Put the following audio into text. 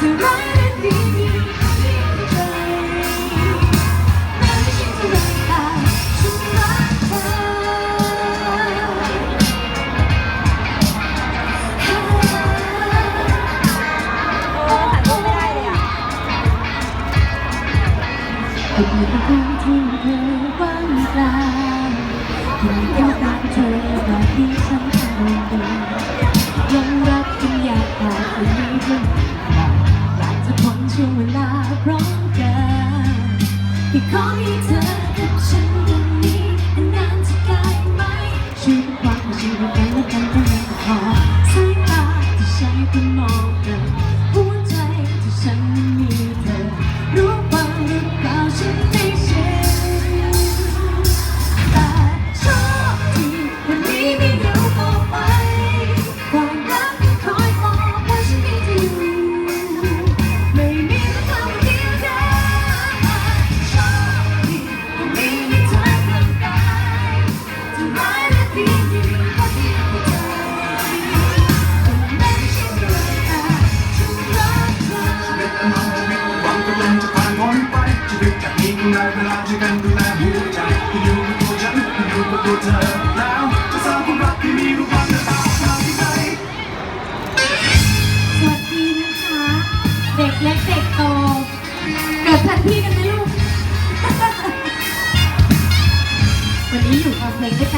ก็มีเพื่อนที่เธอว่างเปล่าอยากจะตามเธอแบที่ฉันทำดู ที่ขอให้เธอกับฉันตรงนี้นานจะได้ไหมช่วยเป็นความช่วยกัน กำลังจะผ่านพ้นไปชีวิตจากนี้คงได้เวลาช่วยกันดูแลหัวใจที่อยู่กับตัวฉันที่อยู่กับตัวเธอแล้วจะสร้างความรักที่มีรูปร่างหน้าตาขนาดที่ไหนสวัสดีนะคะ เด็กเล็กเด็กโต เกิดทันพี่กันไหมลูก วันนี้อยู่ฟังเพลงด้วยกัน